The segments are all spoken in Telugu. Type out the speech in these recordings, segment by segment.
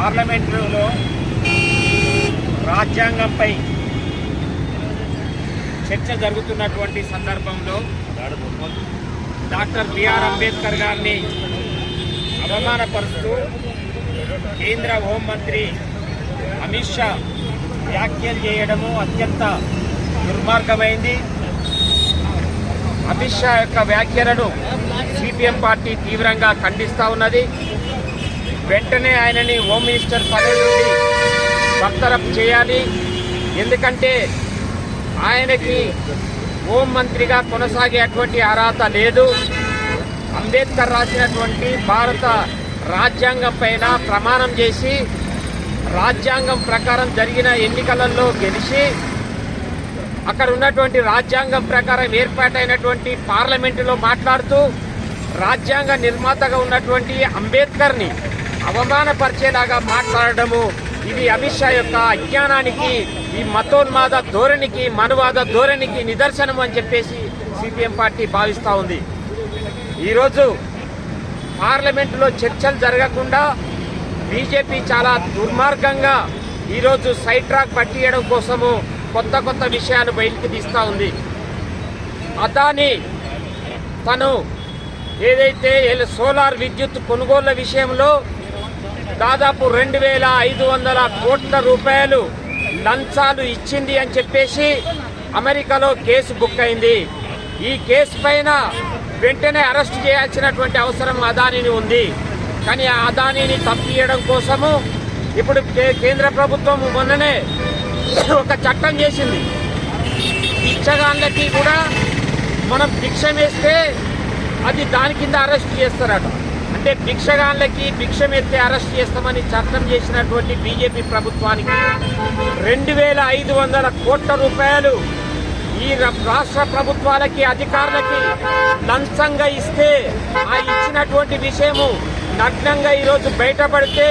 పార్లమెంటులో రాజ్యాంగంపై చర్చ జరుగుతున్నటువంటి సందర్భంలో డాక్టర్ బిఆర్ అంబేద్కర్ గారిని అవమానపరుస్తూ కేంద్ర హోంమంత్రి అమిత్ షా వ్యాఖ్యలు చేయడము అత్యంత దుర్మార్గమైంది. అమిత్ షా యొక్క వ్యాఖ్యలను సిపిఎం పార్టీ తీవ్రంగా ఖండిస్తూ ఉన్నది. వెంటనే ఆయనని హోమ్ మినిస్టర్ పదవి నుండి బర్తరఫ్ చేయాలి. ఎందుకంటే ఆయనకి హోం మంత్రిగా కొనసాగే అటువంటి అర్హత లేదు. అంబేద్కర్ రాసినటువంటి భారత రాజ్యాంగం పైన ప్రమాణం చేసి రాజ్యాంగం ప్రకారం జరిగిన ఎన్నికలలో గెలిచి అక్కడ ఉన్నటువంటి రాజ్యాంగం ప్రకారం ఏర్పాటైనటువంటి పార్లమెంటులో మాట్లాడుతూ రాజ్యాంగ నిర్మాతగా ఉన్నటువంటి అంబేద్కర్ని అవమానపరిచేలాగా మాట్లాడడము ఇది అమిత్ షా యొక్క అజ్ఞానానికి ఈ మతోన్మాద ధోరణికి మనువాద ధోరణికి నిదర్శనం అని చెప్పేసి సిపిఎం పార్టీ భావిస్తూ ఉంది. ఈరోజు పార్లమెంటులో చర్చలు జరగకుండా బీజేపీ చాలా దుర్మార్గంగా ఈరోజు సైడ్ ట్రాక్ పట్టియడం కోసము కొత్త కొత్త విషయాలు బయటికి తీస్తూ ఉంది. అదాని తను ఏదైతే సోలార్ విద్యుత్ కొనుగోళ్ళ విషయంలో దాదాపు రెండు వేల ఐదు వందల కోట్ల రూపాయలు లంచాలు ఇచ్చింది అని చెప్పేసి అమెరికాలో కేసు బుక్ అయింది. ఈ కేసు పైన వెంటనే అరెస్ట్ చేయాల్సినటువంటి అవసరం అదానీని ఉంది. కానీ ఆ అదానిని తప్పియడం కోసము ఇప్పుడు కే- కేంద్ర ప్రభుత్వం మొన్ననే ఒక చట్టం చేసింది. భిక్షగాళ్ళకి కూడా మనం భిక్ష వేస్తే అది దాని కింద అరెస్ట్ చేస్తారట. అంటే భిక్షగాన్లకి భిక్షం ఎత్తే అరెస్ట్ చేస్తామని చట్టం చేసినటువంటి బీజేపీ ప్రభుత్వానికి రెండు వేల ఐదు వందల కోట్ల రూపాయలు ఈ రాష్ట్ర ప్రభుత్వాలకి అధికారులకి లంచంగా ఇస్తే ఆ ఇచ్చినటువంటి విషయము నగ్నంగా ఈరోజు బయటపడితే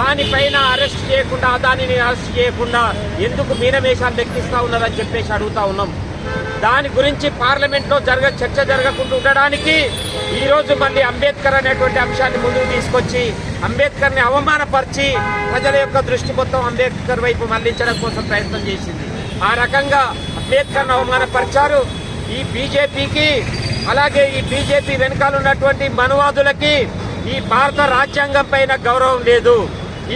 దానిపైన అరెస్ట్ చేయకుండా దానిని అరెస్ట్ చేయకుండా ఎందుకు మీనమేషాలు లెక్కిస్తా ఉన్నారని చెప్పేసి అడుగుతా ఉన్నాం. దాని గురించి పార్లమెంట్లో జరగ చర్చ జరగకుండా ఉండడానికి ఈరోజు మళ్ళీ అంబేద్కర్ అనేటువంటి అంశాన్ని ముందుకు తీసుకొచ్చి అంబేద్కర్ని అవమానపరిచి ప్రజల యొక్క దృష్టి మొత్తం అంబేద్కర్ వైపు మళ్ళించడం కోసం ప్రయత్నం చేసింది. ఆ రకంగా అంబేద్కర్ని అవమానపరిచారు. ఈ బీజేపీకి అలాగే ఈ బీజేపీ వెనకాల ఉన్నటువంటి మనువాదులకి ఈ భారత రాజ్యాంగం పైన గౌరవం లేదు.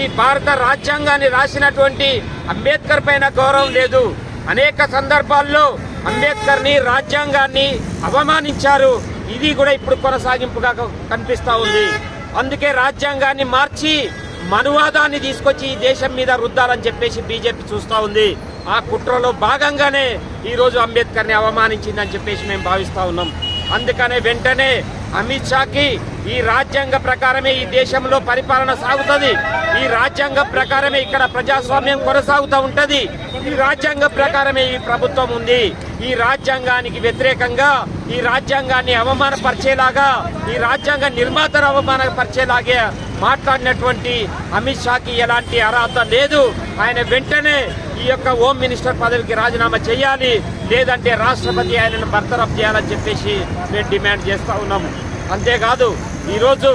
ఈ భారత రాజ్యాంగాన్ని రాసినటువంటి అంబేద్కర్ పైన గౌరవం లేదు. అనేక సందర్భాల్లో అంబేద్కర్ని రాజ్యాంగాన్ని అవమానించారు. ఇది కూడా ఇప్పుడు కొనసాగింపుగా కనిపిస్తూ ఉంది. అందుకే రాజ్యాంగాన్ని మార్చి మనువాదాన్ని తీసుకొచ్చి ఈ దేశం మీద రుద్దాలని చెప్పేసి బీజేపీ చూస్తూ ఉంది. ఆ కుట్రలో భాగంగానే ఈరోజు అంబేద్కర్ని అంబేద్కర్ని అవమానించిందని చెప్పేసి మేము భావిస్తూ ఉన్నాం. అందుకనే వెంటనే అమిత్ షాకి ఈ రాజ్యాంగ ప్రకారమే ఈ దేశంలో పరిపాలన సాగుతుంది. ఈ రాజ్యాంగ ప్రకారమే ఇక్కడ ప్రజాస్వామ్యం కొనసాగుతూ ఉంటుంది. ఈ రాజ్యాంగ ప్రకారమే ఈ ప్రభుత్వం ఉంది. ఈ రాజ్యాంగానికి వ్యతిరేకంగా ఈ రాజ్యాంగాన్ని అవమానపరిచేలాగా ఈ రాజ్యాంగ నిర్మాతను అవమానపరిచేలాగే మాట్లాడినటువంటి అమిత్ షాకి ఎలాంటి అర్హత లేదు. ఆయన వెంటనే ఈ యొక్క హోమ్ మినిస్టర్ పదవికి రాజీనామా చేయాలి. లేదంటే రాష్ట్రపతి ఆయనను బర్తరఫ్ చేయాలని చెప్పేసి మేము డిమాండ్ చేస్తూ ఉన్నాము. అంతేకాదు ఈరోజు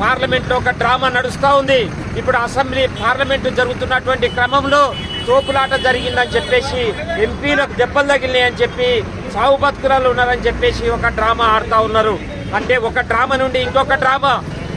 పార్లమెంట్లో ఒక డ్రామా నడుస్తూ ఉంది. ఇప్పుడు అసెంబ్లీ పార్లమెంటు జరుగుతున్నటువంటి క్రమంలో తోపులాట జరిగిందని చెప్పేసి ఎంపీలకు దెబ్బలు తగిలినాయి అని చెప్పి సాగు బతుకురాలు ఉన్నారని చెప్పేసి ఒక డ్రామా ఆడుతూ ఉన్నారు. అంటే ఒక డ్రామా నుండి ఇంకొక డ్రామా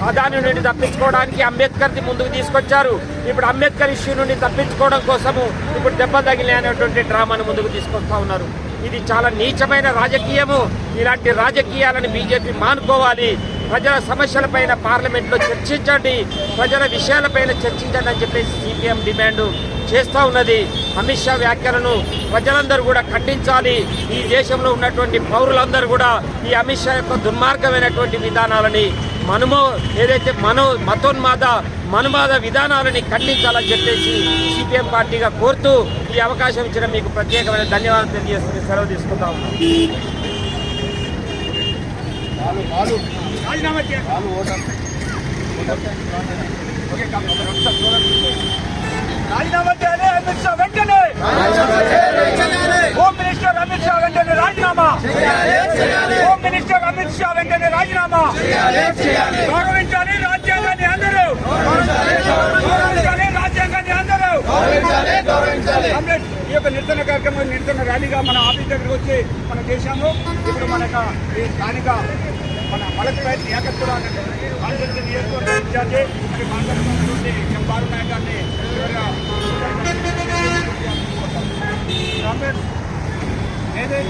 అదాని నుండి తప్పించుకోవడానికి అంబేద్కర్ని ముందుకు తీసుకొచ్చారు. ఇప్పుడు అంబేద్కర్ ఇష్యూ నుండి తప్పించుకోవడం కోసము ఇప్పుడు దెబ్బ తగిలినాయి అనేటువంటి డ్రామాను ముందుకు తీసుకొస్తా ఉన్నారు. ఇది చాలా నీచమైన రాజకీయము. ఇలాంటి రాజకీయాలను బీజేపీ మానుకోవాలి. ప్రజల సమస్యలపైన పార్లమెంట్లో చర్చించండి ప్రజల విషయాలపైన చర్చించండి అని చెప్పేసి సిపిఎం డిమాండ్ చేస్తూ ఉన్నది. అమిత్ షా వ్యాఖ్యలను ప్రజలందరూ కూడా ఖండించాలి. ఈ దేశంలో ఉన్నటువంటి పౌరులందరూ కూడా ఈ అమిత్ షా యొక్క దుర్మార్గమైనటువంటి విధానాలని మనమో ఏదైతే మనో మతోన్మాద మనుమాద విధానాలని ఖండించాలని చెప్పేసి సిపిఎం పార్టీగా కోరుతూ ఈ అవకాశం ఇచ్చిన మీకు ప్రత్యేకమైన ధన్యవాదాలు తెలియజేస్తుంది సెలవు రాజీనామా చేయాలి రాజీనామా చేయాలి అమిత్ షా వెంటనే హోమ్ మినిస్టర్ అమిత్ షా వెంటనే రాజీనామా హోమ్ మినిస్టర్ అమిత్ షా వెంటనే రాజీనామా గౌరవించాలి రాజ్యాంగాన్ని అందరూ గౌరవించాలి రాజ్యాంగాన్ని అందరూ ఈ యొక్క నిరసన కార్యక్రమం నిరసన ర్యాలీగా మన ఆఫీస్ దగ్గరకు వచ్చి మనం చేశాము ఇప్పుడు మనకు ఈ స్థానిక మన మలక్రాజ్ యాకత్తులు అనేటువంటి కాన్సెన్స్ నియోజకవర్గ మాట్లాడుతున్నటువంటి జంబారు నాయకాన్ని నేనే